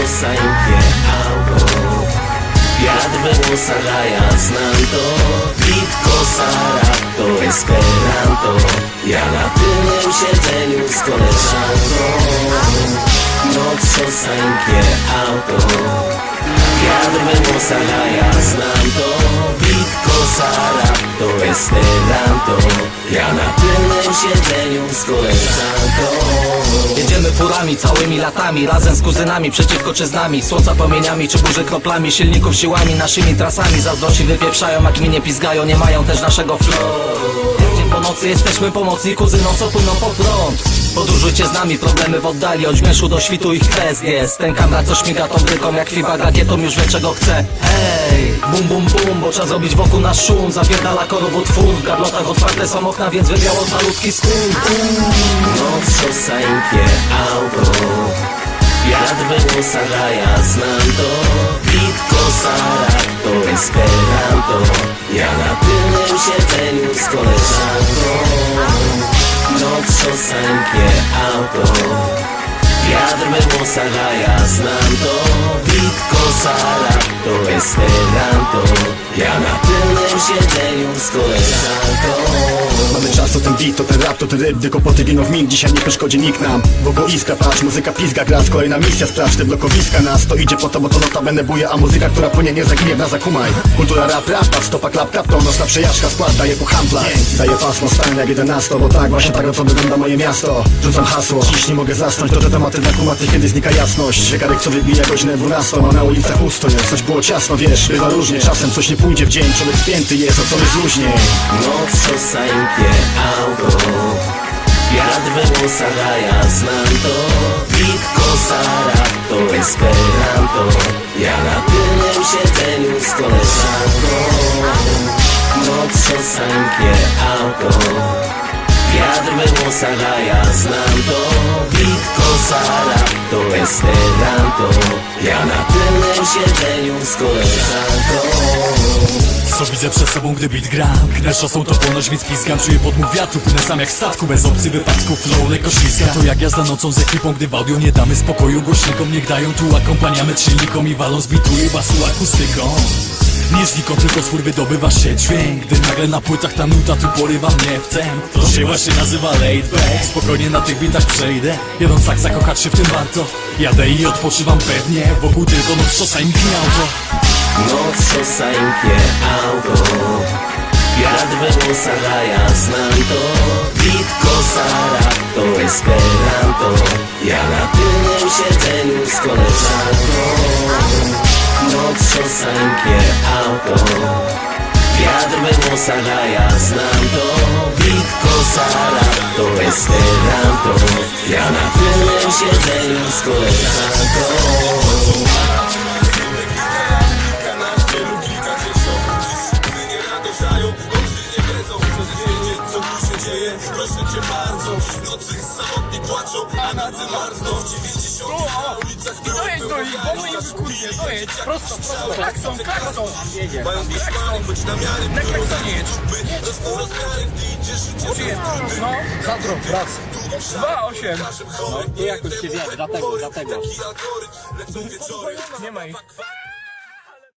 trzosańkie auto. Wiatr we włosach, a ja znam to. Beat, kosa, rap to esperanto. Ja na tylnym siedzeniu z koleżanką. Noc, trzosańkie auto. Wiatr we włosach, a ja znam to. Beat, kosa, rap to esperanto. Ja na tylnym siedzeniu z koleżanką. Jedziemy furami, całymi latami Razem z kuzynami, przeciwko czy z nami Słońca promieniami, czy burzy kroplami Silników siłami, naszymi trasami. Zazdrości wypieprzają, jak mnie pizgają Nie mają też naszego flow nocy jesteśmy pomocni Kuzynom, co płyną po prąd. Podróżujcie z nami, problemy w oddali Od zmierzchu do świtu ich kwest jest Ten kamera co śmiga tą bryką Jak feedback rakietą już wie czego chce. Hej, bum bum bum, bo trzeba zrobić wokół nasz szum. Zapierdala korowód twór W gablotach otwarte są okna, więc wywiało za ludzki skór Noc, trzosańkie auto Wiatr a ja znam to. Beat, kosa, rap to esperanto Ja na tylnym siedzeniu z koleżanką Trzosańkie auto Wiatr we włosach, a ja znam to. Beat, kosa, rap to esperanto. Ja na tylnym siedzeniu z koleżanką beat, to ten rap, to ten ryb Gdy kłopoty giną w mig, dzisiaj nie przeszkodzi nikt nam. Bo iskra, patrz, muzyka pizga, gra Kolejna misja, sprawdź te blokowiska nas To idzie po to, bo to notabene buje A muzyka, która płynie, nie zaginie w nas, zakumaj. Kultura rap, rap, stopa, klap, klap To nocna przejażdżka, skład, daje po handla Daje pasmo, stan jak 11 Bo tak, właśnie tak oto wygląda moje miasto. Rzucam hasło, dziś nie mogę zasnąć To te tematy dla kumaty, kiedy znika jasność. Zegarek, co wybija godzinę 12 A na ulicach pusto jest, coś było ciasno, wiesz Bywa różnie, czasem coś nie pójdzie w dzień Człowiek spięty jest, o co my zluźniej Noc, trzosańkie auto Wiatr we włosach, a ja znam to. Beat, kosa, rap to esperanto. Ja na tylnym siedzeniu z koleżanką. Noc, trzosańkie auto. Wiatr we włosach, a ja znam to. Beat, kosa, rap to esperanto. Ja na tylnym siedzeniu z koleżanką Co widzę przed sobą, gdy beat gram Kneszą są to ponoć, więc piskam Czuję podmuch wiatru, płynę sam jak statku Bez opcji wypadku, flow lekko śliska To jak jazda nocą z ekipą, gdy w audio nie damy spokoju Głośnikom niech dają tu akompaniament silnikom I walą z bitu i basu akustyką. Nie znikąd, tylko swór wydobywa się dźwięk. Gdy nagle na płytach ta nuta tu porywa mnie w tem To się właśnie nazywa laid back. Spokojnie na tych bitach przejdę. Jadąc tak zakochać się w tym warto. Jadę i odpoczywam pewnie. Wokół tylko noc szosańki auto Noc, trzosańkie auto. Wiatr we włosach, a ja znam to. Beat, kosa, rap to esperanto. Ja na tylnym siedzeniu z koleżanką. Noc, trzosańkie auto. Wiatr we włosach, a ja znam to. Beat, kosa, rap to esperanto. Ja na tylnym siedzeniu z koleżanką nocy samotni płaczą, a na tym marzną W 90 na ulicach Dojedź do nich, bo im wykurwie, dojedź. Prosto, prosto. Klakson, klakson. Mają być szpali, choć na miarę Na klaksonie jedź. Rosną rozmiary, gdy. No, za drog, raz. Dwa, osiem. No, To jakoś się wie, dlatego, dlatego. Nie ma ich.